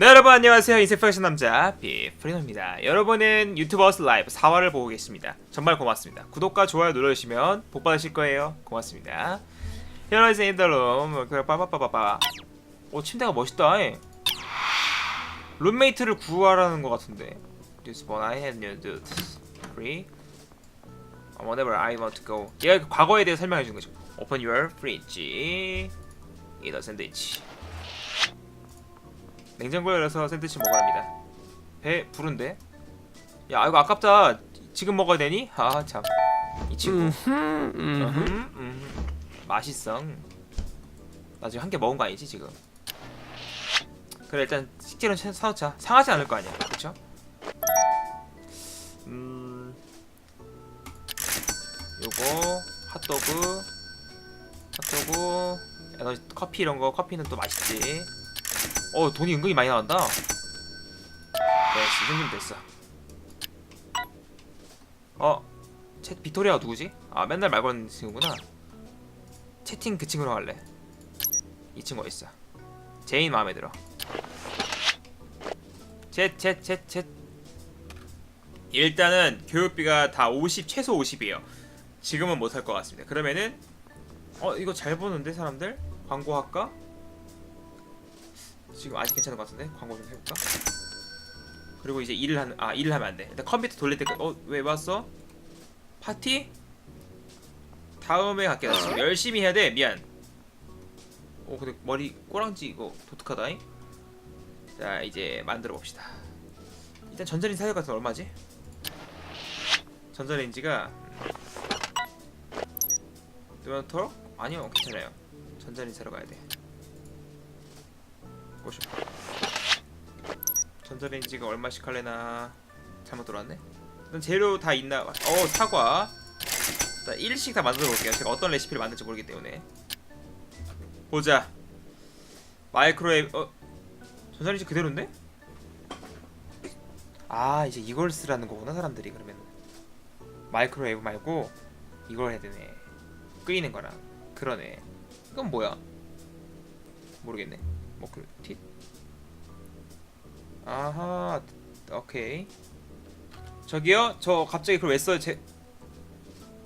네 여러분 안녕하세요. 인생 패션 남자 비프리노입니다. 여러분은 유튜버스 라이브 4화를 보고 계십니다. 정말 고맙습니다. 구독과 좋아요 눌러주시면 복 받으실 거예요. 고맙습니다. 헤어라이즈 인더룸 빠바빠바바 오 침대가 멋있다. 에. 룸메이트를 구하라는 것 같은데. This one I had new dudes. Free Whenever I want to go. 얘가 과거에 대해 설명해 준 거죠. Open your fridge. Eat a sandwich 냉장고에 열어서 샌드위치 먹으랍니다. 배 부른데? 야 이거 아깝다. 지금 먹어야 되니? 아 참. 이 친구. 음, 음, 음. 맛있어. 나 지금 한 개 먹은 거 아니지 지금? 그래 일단 식재료 사- 사놓자. 상하지 않을 거 아니야, 그렇죠? 음, 요거 핫도그, 핫도그, 에너지 커피 이런 거 커피는 또 맛있지. 어 돈이 은근히 많이 나간다. 네, 이 정도면 됐어. 어, 채 비토리아가 누구지? 아 맨날 말 거는 친구구나. 채팅 그 친구로 할래. 이 친구 있어. 제인 마음에 들어. 챗챗챗챗 일단은 교육비가 다 50 최소 50이에요. 지금은 못할 것 같습니다. 그러면은 어 이거 잘 보는데 사람들 광고 할까? 지금 아직 괜찮은 것 같은데 광고 좀 해볼까? 그리고 이제 일을 하는 아 일을 하면 안 돼. 일단 컴퓨터 돌릴 때까지 어왜 왔어? 파티? 다음에 갈게 나 지금 열심히 해야 돼 미안. 오 근데 머리 꼬랑지 이거 독특하다잉. 자 이제 만들어 봅시다. 일단 전자레인지 사격 같은 얼마지? 전자레인지가 뜨면토록 아니요 괜찮아요. 전자레인지 사러 가야 돼. 꼬셔. 전자레인지가 얼마씩 할래나 잘못 들어왔네. 일단 재료 다 있나? 어 사과. 자 일씩 다 만들어 볼게요. 제가 어떤 레시피를 만들지 모르기 때문에. 보자. 마이크로웨이브 어 전자레인지 그대로인데? 아 이제 이걸 쓰라는 거구나 사람들이 그러면 마이크로웨이브 말고 이걸 해야 되네. 끓이는 거랑 그러네. 이건 뭐야? 모르겠네. 뭐그 티? 아하 오케이. 저기요? 저 갑자기 그걸 왜 써요 제...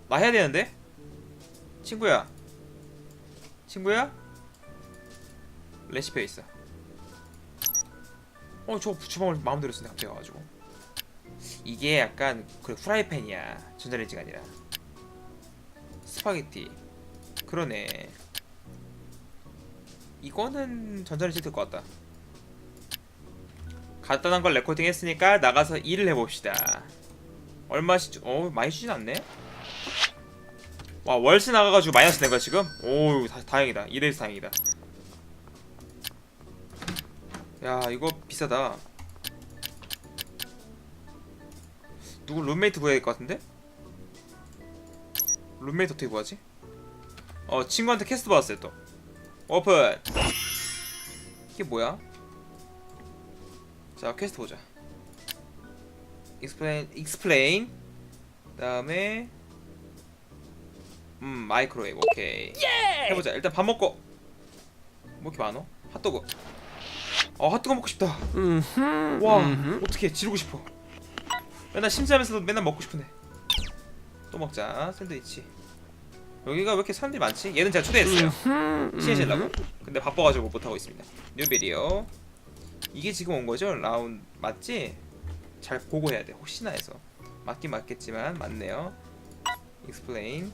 나 해야 되는데? 친구야. 친구야? 레시피에 있어. 어 저 주방을 마음대로 쓰네 갑자기 와가지고. 이게 약간 그 후라이팬이야. 전자레인지가 아니라. 스파게티. 그러네 이거는 전자레인지 될것 같다. 간단한 걸 레코딩 했으니까 나가서 일을 해봅시다. 얼마씩 주... 어 많이 주진 않네. 와 월세 나가가지고 마이너스 된 거야 지금? 오 다, 다행이다. 이래서 다행이다. 야 이거 비싸다. 누구 룸메이트 구해야 될 것 같은데? 룸메이트 어떻게 구하지? 어 친구한테 캐스트 받았어요 또. 오픈. 이게 뭐야? 자 퀘스트 보자. Explain explain. 그다음에 음 마이크로웨이브 오케이. 해보자. 일단 밥 먹고. 뭐 이렇게 많어? 핫도그. 어 핫도그 먹고 싶다. 와 어떻게 지르고 싶어? 맨날 심지하면서도 맨날 먹고 싶은데. 또 먹자. 샌드위치 여기가 왜 이렇게 사람들이 많지? 얘는 제가 초대했어요. 친해지려고. 근데 바빠가지고 못하고 있습니다. 뉴비디오. 이게 지금 온 거죠? 라운 맞지? 잘 보고 해야 돼. 혹시나 해서. 맞긴 맞겠지만 맞네요. Explain.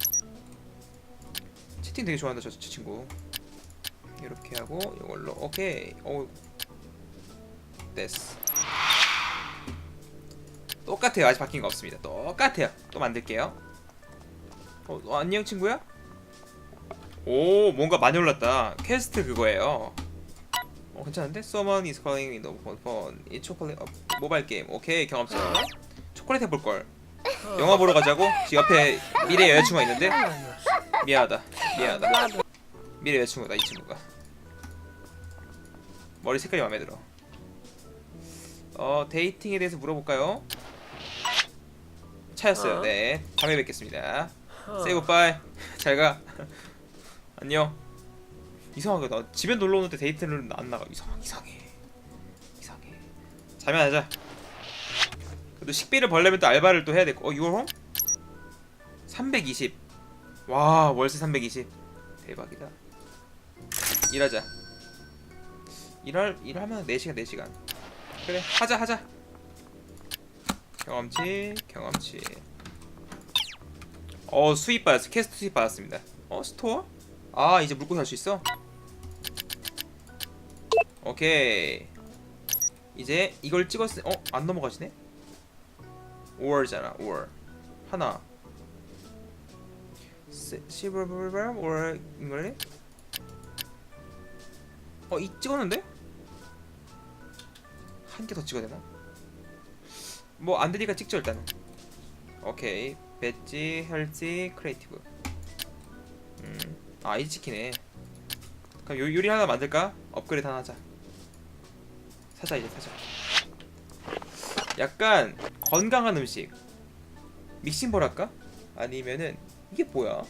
채팅 되게 좋아한다 저, 저 친구. 이렇게 하고 이걸로. 오케이. 오. 됐어. 똑같아요. 아직 바뀐 거 없습니다. 똑같아요. 또 만들게요 어, 어, 안녕 친구야? 오 뭔가 많이 올랐다. 퀘스트 그거예요. 어 괜찮은데? Someone is calling in the phone. 이 초콜릿 어, 모바일 게임. 오케이 경험치 초콜릿 해볼걸. 영화 보러 가자고? 지금 옆에 미래 여자친구가 있는데? 미안하다. 미안하다. 미래 여자친구다 이 친구가. 머리 색깔이 마음에 들어. 어 데이팅에 대해서 물어볼까요? 차였어요. 네. 다음에 뵙겠습니다 Say goodbye. 잘 가. 안녕. 이상하게 나 집에 놀러 오는데 데이트를 안 나가. 이상 이상해. 이상해. 자면 하자 그래도 식비를 벌려면 또 알바를 또 해야 되고 어 6월 홈? 320 와 월세 320 대박이다 일하자 일할 일하면 4시간 4시간 그래 하자 하자 경험치 경험치 어 수입 받았어 캐스트 수입 받았습니다 어 스토어? 아 이제 물고기 할수 있어? 오케이 이제 이걸 찍었을 어? 안 넘어가지네? 5월잖아 5월 하나 시버블블 5월 인걸리? 어? 이 찍었는데? 한 개 더 찍어야 되나? 뭐 안되니까 찍죠 일단은 오케이 배지 헬지 크리에이티브. 음 아 이제 찍히네 그럼 요, 요리 하나 만들까? 업그레이드 하나 하자. 사자 이제 사자. 약간 건강한 음식. 믹싱볼 할까? 아니면은 이게 뭐야?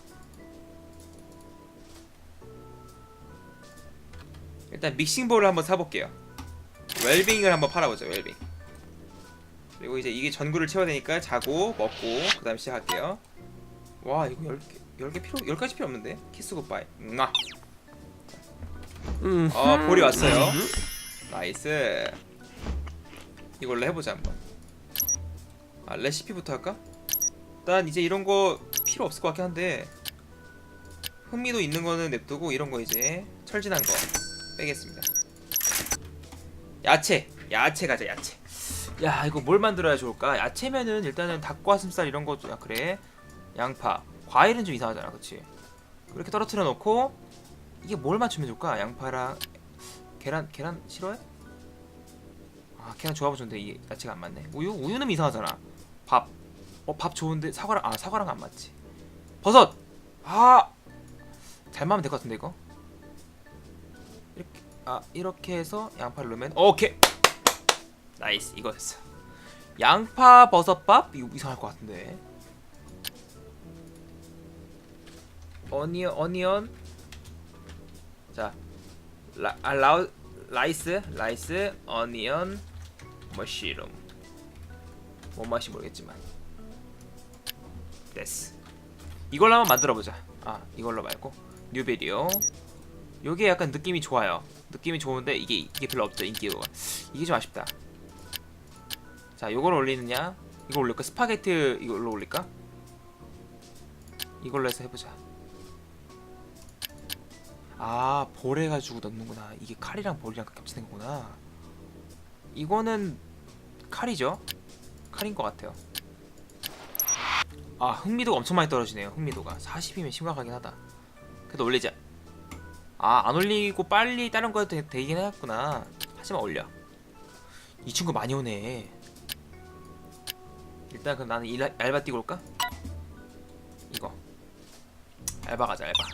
일단 믹싱볼을 한번 사볼게요. 웰빙을 한번 팔아보자 웰빙 그리고 이제 이게 전구를 채워야 되니까 자고 먹고 그 다음 시작할게요 와 이거 10개 10개 필요 10가지 필요 없는데 키스 굿바이 아 어, 볼이 왔어요. 나이스. 이걸로 해보자 한번. 아 레시피부터 할까? 일단 이제 이런 거 필요 없을 것 같긴 한데 흥미도 있는 거는 냅두고 이런 거 이제 철진한 거 빼겠습니다. 야채, 야채 가자 야채. 야 이거 뭘 만들어야 좋을까? 야채면은 일단은 닭가슴살 이런 거 야, 그래. 양파, 과일은 좀 이상하잖아, 그렇지? 그렇게 떨어뜨려 놓고 이게 뭘 맞추면 좋을까? 양파랑 계란 계란 싫어해? 아 계란 조합은 좋은데 이 야채가 안 맞네. 우유 우유는 이상하잖아. 밥. 어 밥 좋은데 사과랑 아 사과랑 안 맞지. 버섯. 아. 잘 맞으면 될 것 같은데 이거. 이렇게 아 이렇게 해서 양파를 넣으면 오케이. 나이스 이거였어. 양파 버섯밥 이거 이상할 것 같은데. 어니언 어니언 자, 라, 아, 라우, 라이스, 라이스, 어니언, 머쉬룸. 뭔 맛이 모르겠지만. 됐어. 이걸로 한번 만들어 보자. 아, 이걸로 말고 뉴베리오. 요게 약간 느낌이 좋아요. 느낌이 좋은데 이게 이게 별로 없죠 인기도가. 이게 좀 아쉽다. 자, 요걸 올리느냐? 이거 올릴까? 스파게티 이걸로 올릴까? 이걸로 해서 해보자. 아, 볼 해가지고 넣는구나. 이게 칼이랑 볼이랑 겹치는 거구나. 이거는 칼이죠? 칼인 것 같아요. 아, 흥미도가 엄청 많이 떨어지네요. 흥미도가 40이면 심각하긴 하다. 그래도 올리자. 아, 안 올리고 빨리 다른 거 해도 되- 되긴 하겠구나. 하지만 올려. 이 친구 많이 오네. 일단 그럼 나는 일, 알바 뛰고 올까? 이거. 알바 가자, 알바.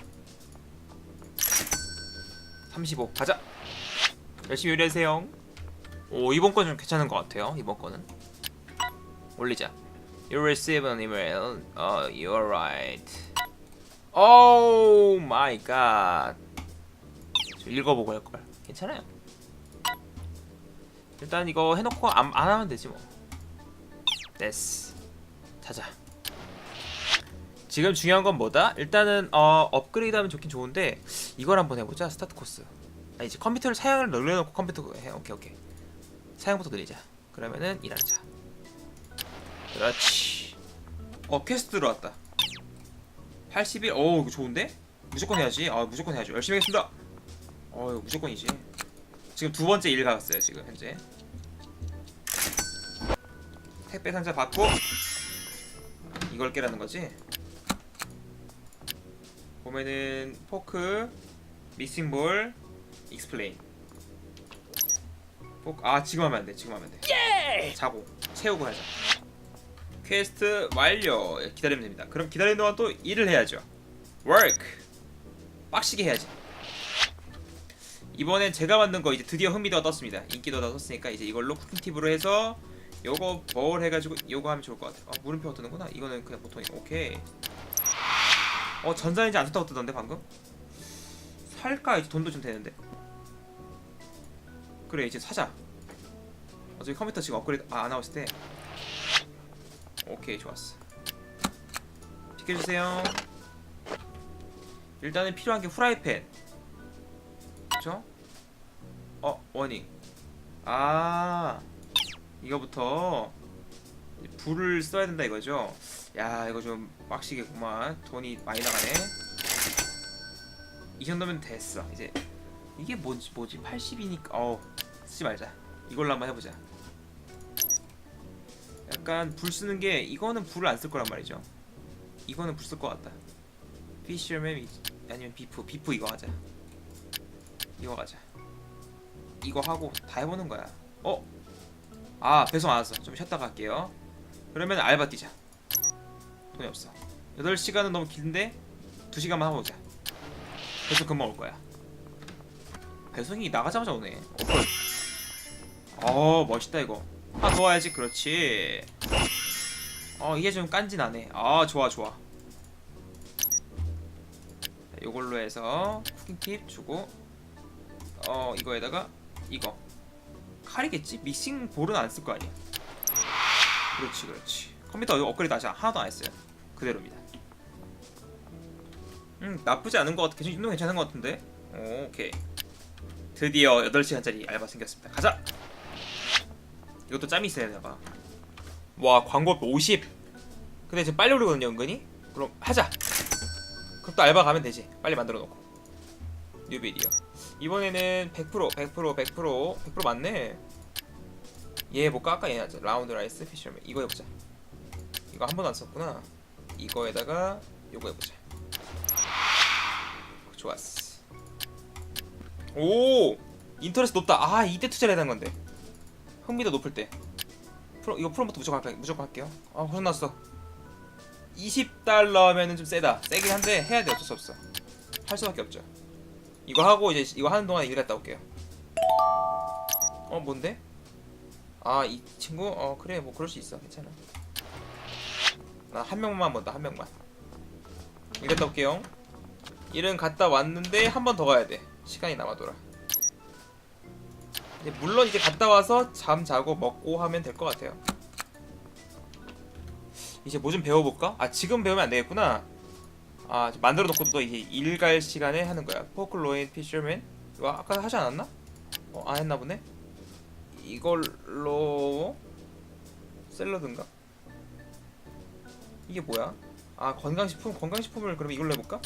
35 가자. 열심히 요리하세요. 오 이번 건 좀 괜찮은 것 같아요 이번 거는. 올리자. You receive an email. Oh you're right. Oh my god. 저 읽어보고 할걸. 괜찮아요. 일단 이거 해놓고 안, 안 하면 되지 뭐 됐어 자자. 지금 중요한 건 뭐다? 일단은 어, 업그레이드 하면 좋긴 좋은데 이걸 한번 해보자 스타트 코스. 아 이제 컴퓨터를 사양을 늘려놓고 컴퓨터 해 오케이 오케이. 사양부터 늘리자. 그러면은 일하자 그렇지. 어 퀘스트 들어왔다. 81, 오 이거 좋은데? 무조건 해야지. 아 무조건 해야죠. 열심히 하겠습니다. 어 이거 무조건이지. 지금 두 번째 일 가봤어요 지금 현재 택배 상자 받고 이걸 깨라는 거지 보면은 포크, 미싱볼, 익스플레인. 포크 아 지금 하면 안 돼. 지금 하면 안 돼. 자고 채우고 하자. 퀘스트 완료. 기다리면 됩니다. 그럼 기다리는 동안 또 일을 해야죠. work. 빡시게 해야지. 이번엔 제가 만든 거 이제 드디어 흥미도가 떴습니다. 인기도가 떴으니까 이제 이걸로 쿠킹 팁으로 해서 요거 볼 해가지고 요거 하면 좋을 것 같아요. 아, 물음표가 뜨는구나. 이거는 그냥 보통이 오케이. 어 전자레인지 안 좋다고 뜨던데 방금? 살까 이제 돈도 좀 되는데 그래 이제 사자 어차피 컴퓨터 지금 업그레이드 아, 안 나왔을 때 오케이 좋았어 비켜주세요 일단은 필요한 게 후라이팬 그쵸? 어 워닝 아 이거부터 불을 써야 된다 이거죠? 야 이거 좀 빡시겠구만. 돈이 많이 나가네. 이 정도면 됐어. 이제 이게 뭔지 뭐지? 80이니까. 어우 쓰지 말자. 이걸로 한번 해보자. 약간 불 쓰는 게 이거는 불을 안 쓸 거란 말이죠. 이거는 불쓸것 같다. 피셔맨 아니면 비프 비프 이거 하자. 이거 가자. 이거 하고 다 해보는 거야. 어? 아 배송 안 왔어. 좀 쉬었다 갈게요. 그러면 알바 뛰자. 돈이 없어. 8시간은 너무 긴데 2시간만 하고 오자. 배송 금방 올 거야. 배송이 나가자마자 오네. 어 멋있다 이거. 더 와야지. 그렇지. 어 이게 좀 깐진하네. 아 좋아 좋아. 자, 요걸로 해서 쿠킹 팁 주고 어 이거에다가 이거 칼이겠지? 믹싱 볼은 안 쓸 거 아니야. 그렇지 그렇지. 컴퓨터 업그레이드 아직 하나도 안 했어요. 그대로입니다. 음 나쁘지 않은 것 같아 괜찮, 운동 괜찮은 것 같은데? 오, 오케이. 드디어 8시간짜리 알바 생겼습니다. 가자! 이것도 짬이 있어야 되나봐. 와 광고 50 근데 지금 빨리 오르거든요 은근히? 그럼 하자! 그럼 또 알바 가면 되지. 빨리 만들어 놓고. 뉴비디오 이번에는 100% 100% 100% 100% 맞네 얘 해볼까? 아까 얘 하자. 라운드 라이스 피셔맨. 이거 해보자. 이거 한 번도 안 썼구나. 이거에다가 요거 해보자. 좋았어. 오! 인터레스 높다. 아 이때 투자를 해야 되는 건데. 흥미도 높을 때. 프로 이거 프롬부터 무조건 할게요 무조건 할게요. 아 혼났어? 20달러면은 좀 세다. 세긴 한데 해야 돼. 어쩔 수 없어. 할 수밖에 없죠. 이거 하고 이제 이거 하는 동안 일 갔다 올게요. 어 뭔데 아 이 친구 어 그래 뭐 그럴 수 있어 괜찮아 나 한 명만 본다 한 명만 일 갔다 올게요 일은 갔다 왔는데 한 번 더 가야 돼 시간이 남아돌아 물론 이제 갔다 와서 잠 자고 먹고 하면 될 것 같아요. 이제 뭐 좀 배워볼까? 아 지금 배우면 안 되겠구나. 아 만들어 놓고 또 이게 일갈 시간에 하는 거야. 포클로인 피셔맨 이거 아까 하지 않았나? 어, 안 했나 보네. 이걸로 샐러드인가? 이게 뭐야? 아 건강식품 건강식품을 그럼 이걸로 해볼까?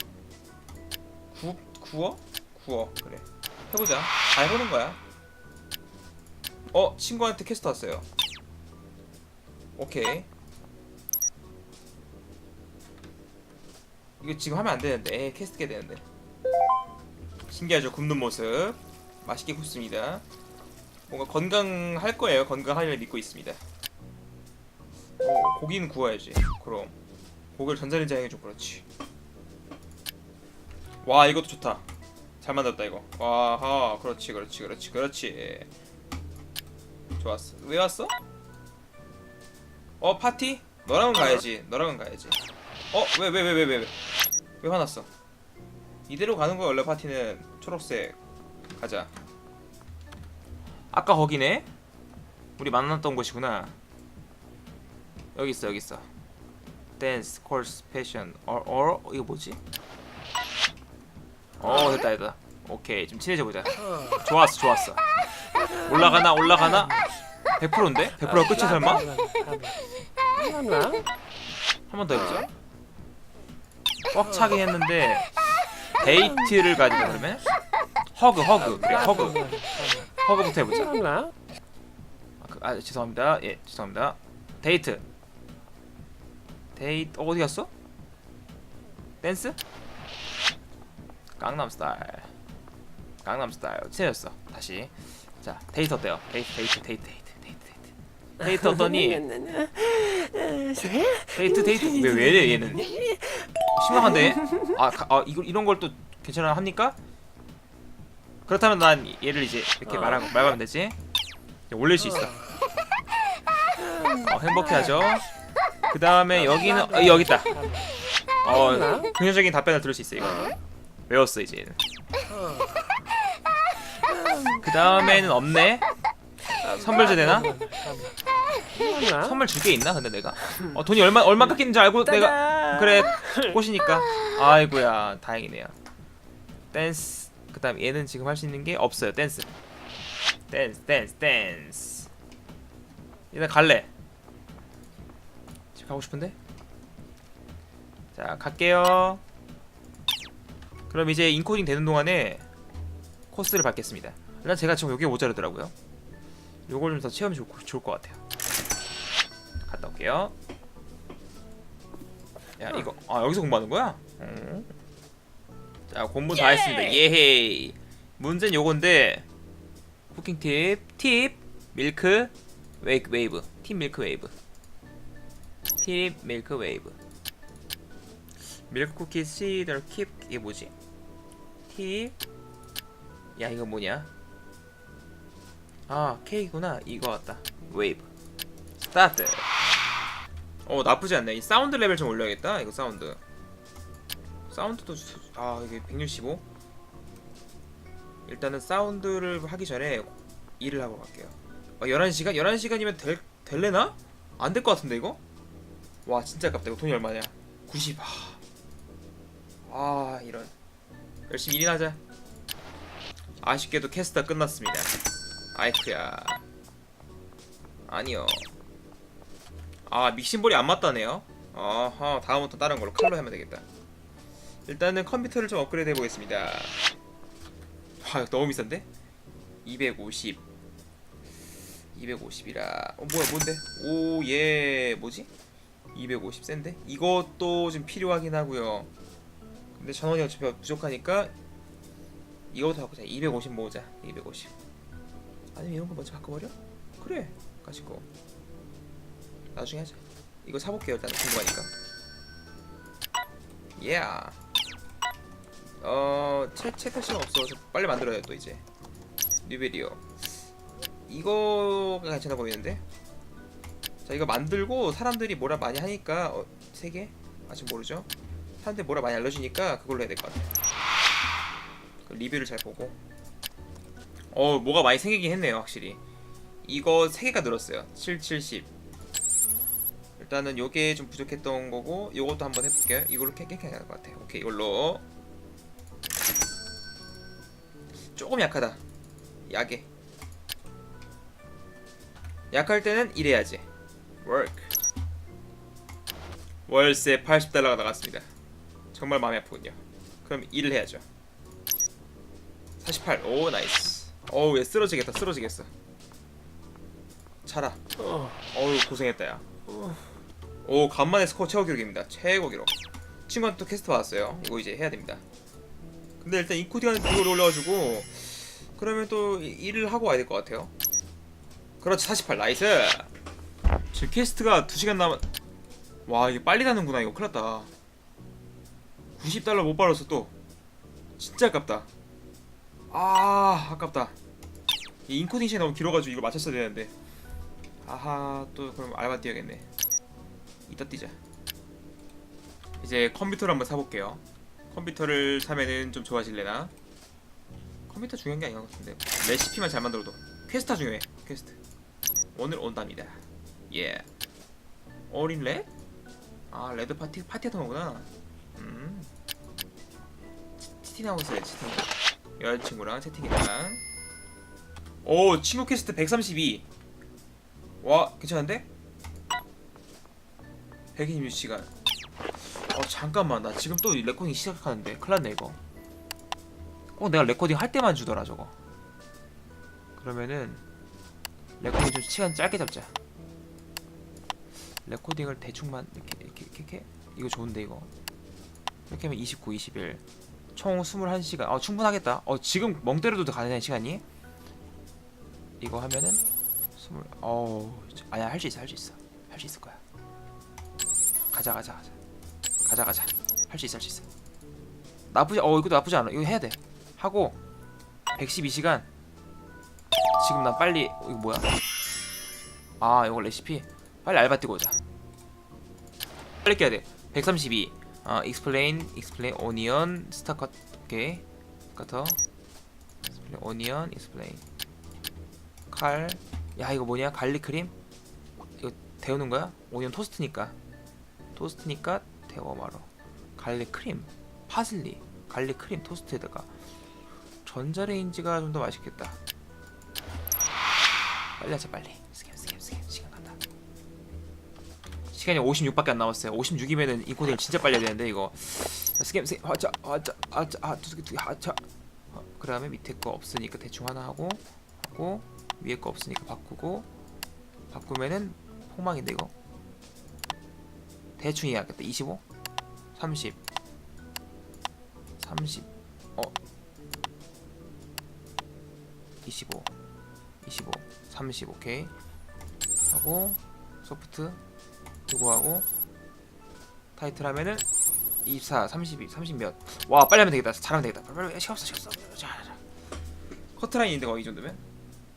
구 구워? 구워 그래 해보자. 다 해보는 거야. 어 친구한테 퀘스트 왔어요 오케이 이거 지금 하면 안 되는데 에이, 퀘스트 깨야 되는데 신기하죠 굽는 모습 맛있게 굽습니다 뭔가 건강할 거예요 건강하리라 믿고 있습니다 어, 고기는 구워야지 그럼 고기를 전자레인지에 해줘 그렇지 와 이것도 좋다 잘 만들었다 이거 와하 그렇지 그렇지 그렇지 그렇지 좋았어. 왜 왔어? 어 파티? 너랑은 가야지. 너랑은 가야지. 어왜 왜 왜 왜 왜 왜? 왜 화났어? 이대로 가는 거야 원래 파티는 초록색 가자. 아까 거기네. 우리 만났던 곳이구나. 여기 있어 여기 있어. 댄스, 콜스, 패션, 어, 어 이거 뭐지? 어 됐다 됐다. 오케이 좀 친해져 보자. 좋았어 좋았어. 올라가나 올라가나 100%인데? 100%가 끝이 설마? 한 번 더 해보자 꽉 차긴 했는데 데이트를 가지자 그러면 허그 허그 그래 허그 허그부터 해보자 아, 그, 아 죄송합니다 예 죄송합니다 데이트 데이트 어, 어디 갔어? 댄스? 강남 스타일 강남 스타일 친해졌어 다시 자 데이트 어때요? 데이트 데이트 데이트 데이트 데이트 데이트 데이트 어떠니? 데이트 데이트 왜 왜래 얘는 심각한데? 아, 가, 아 이거 이런 걸 또 괜찮아 합니까? 그렇다면 난 얘를 이제 이렇게 말하고 말하면 되지? 올릴 수 있어. 어, 행복해하죠. 그 다음에 여기는 어, 여기 있다. 어 긍정적인 답변을 들을 수 있어 이거. 외웠어 이제. 그 다음에는 없네. 선물 줘 되나? 선물 줄 게 있나? 근데 내가? 어, 돈이 얼마 얼마 깎이는지 알고 내가 그래 꽃이니까. 아이고야 다행이네요. 댄스 그 다음 얘는 지금 할 수 있는 게 없어요. 댄스. 댄스 댄스 댄스. 일단 갈래? 집 가고 싶은데? 자 갈게요. 그럼 이제 인코딩 되는 동안에 코스를 밟겠습니다. 일단 제가 지금 여기 모자르더라고요. 요걸 좀 더 체험이 좋, 좋을 것 같아요. 갔다 올게요. 야 이거. 아 여기서 공부하는 거야? 어. 자 공부 다 했습니다. 예헤이. 문제는 요건데 쿠킹 팁, 팁, 밀크, 웨이크 웨이브. 팁 밀크 웨이브. 팁 밀크 웨이브. 밀크 쿠키 시더 킵 이게 뭐지? 팁. 야 이거 뭐냐? 아 케이크구나. 이거 같다. 웨이브. 스타트. 어 나쁘지 않네. 이 사운드 레벨 좀 올려야겠다 이거 사운드. 사운드도 주- 아 이게 165 일단은 사운드를 하기 전에 일을 하고 갈게요. 어, 11시간? 11시간이면 될, 될래나? 안 될 것 같은데 이거? 와 진짜 아깝다. 이거 돈이 얼마냐? 90 아, 아 이런. 열심히 일이나 하자. 아쉽게도 캐스터 끝났습니다. 아이쿠야. 아니요. 아 믹싱볼이 안 맞다네요. 어허 다음부터 다른 걸로 칼로 하면 되겠다 일단은 컴퓨터를 좀 업그레이드 해보겠습니다 와 너무 비싼데? 250 250이라 어 뭐야 뭔데? 오 예 뭐지? 250 센데? 이것도 좀 필요하긴 하고요 근데 전원이 어차피 부족하니까 이거부터 바꾸자 250 모으자 250 아니면 이런 거 먼저 바꿔버려? 그래 가지고 나중에 하자 이거 사볼게요 일단 궁금하니까 예 yeah. 어... 채, 채탈 시간 없어 저 빨리 만들어야 돼또 이제. 뉴베리오 이거가 괜찮아 보이는데? 자 이거 만들고 사람들이 뭐라 많이 하니까 어, 3개? 아직 모르죠? 사람들이 뭐라 많이 알려주니까 그걸로 해야 될 것 같아 그 리뷰를 잘 보고. 어 뭐가 많이 생기긴 했네요 확실히. 이거 3개가 늘었어요. 7, 70 일단은 요게 좀 부족했던 거고 요것도 한번 해볼게요. 이걸로 깨끗하게 해야 될것 같아 오케이 이걸로 조금 약하다. 약해. 약할 때는 이래야지. Work. 월세 80달러가 나갔습니다. 정말 마음이 아프군요. 그럼 일을 해야죠. 48오 나이스. 어우 얘 쓰러지겠다 쓰러지겠어. 차라. 어, 어우 고생했다 야. 어, 오 간만에 스코어 최고 기록입니다. 최고 기록. 친구한테 또 캐스트 받았어요. 이거 이제 해야 됩니다 근데 일단 인코딩하는 그걸 올려가지고 그러면 또 이- 일을 하고 와야 될 것 같아요. 그렇지 48 나이스! 지금 캐스트가 2시간 남았 와 이게 빨리 나는구나. 이거 큰일났다. 90달러 못 벌었어 또. 진짜 아깝다. 아 아깝다. 이 인코딩 시간이 너무 길어가지고 이거 맞췄어야 되는데. 아하 또 그럼 알바 뛰어야겠네. 이따 뛰자. 이제 컴퓨터를 한번 사볼게요. 컴퓨터를 사면은 좀 좋아질래나? 컴퓨터 중요한 게 아닌 것 같은데 레시피만 잘 만들어도 퀘스트 중요해. 퀘스트. 오늘 온답니다. 예. 어린 레? 아 레드 파티 파티 같은 거구나. 음. 치- 치팅하고 있어요. 치팅. 여자친구랑 채팅이랑. 오 친구 퀘스트 132. 와 괜찮은데? 126시간 어 잠깐만 나 지금 또 레코딩 시작하는데 큰일났네 이거 어 내가 레코딩 할 때만 주더라 저거 그러면은 레코딩 좀 시간 짧게 잡자 레코딩을 대충만 이렇게 이렇게 이렇게, 이렇게. 이거 좋은데 이거 이렇게 하면 29, 21. 총 21시간. 어 충분하겠다. 어 지금 멍 때려도 가능해 시간이. 이거 하면은 20. 어우 아니야 할 수 있어 할 수 있어 할 수 있을 거야. 가자 가자 가자 가자 가자 할 수 있어 할 수 있어. 나쁘지 어 이것도 나쁘지 않아. 이거 해야 돼. 하고 112시간. 지금 난 빨리 어, 이거 뭐야? 아 이거 레시피 빨리 알바 뛰고 오자. 빨리 깨야 돼. 132. 아, explain, explain, onion, 스타 컷, 오케이. 커터. explain, onion, explain. 칼, 야 이거 뭐냐 갈릭 크림 이거 데우는 거야? 오니언 토스트니까 토스트니까 데워 말어 갈릭 크림 파슬리 갈릭 크림 토스트에다가 전자레인지가 좀 더 맛있겠다. 빨리 하자 빨리. 스캔 스캔 스캔 시간 간다. 시간이 56밖에 안 남았어요. 56이면은 인코딩을 진짜 빨리 해야 되는데 이거. 자, 스캔 스캔 하자 하자 하자. 아 두개 두개. 하자. 어, 그 다음에 밑에 거 없으니까 대충 하나 하고 하고 위에 거 없으니까 바꾸고. 바꾸면은 폭망인데 이거 대충 이해하겠다. 25 30 30 어. 25 25 30 오케이. 하고 소프트 이거 하고 타이틀 하면은 24 32 30몇 와 빨리 하면 되겠다. 잘하면 되겠다. 빨리 빨리 시간 없어 시간 없어. 자, 자. 커트라인인데 거의 이 정도면?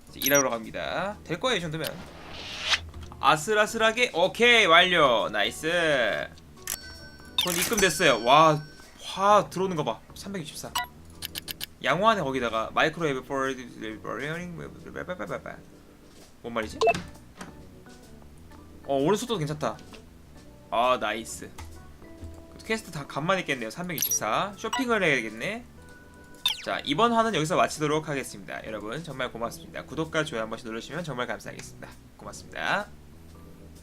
이제 일하러 갑니다. 될 거예요 이 정도면 아슬아슬하게? 오케이 완료. 나이스. 돈 입금됐어요. 와화 들어오는 거봐. 364 양호하네 거기다가. 마이크로웨이브 포워드 버리어링 뭔 말이지? 어 오늘 속도 괜찮다. 아 나이스. 퀘스트 다 간만에 깼네요. 364 쇼핑을 해야겠네. 자 이번 화는 여기서 마치도록 하겠습니다. 여러분 정말 고맙습니다. 구독과 좋아요 한 번씩 눌러주시면 정말 감사하겠습니다. 고맙습니다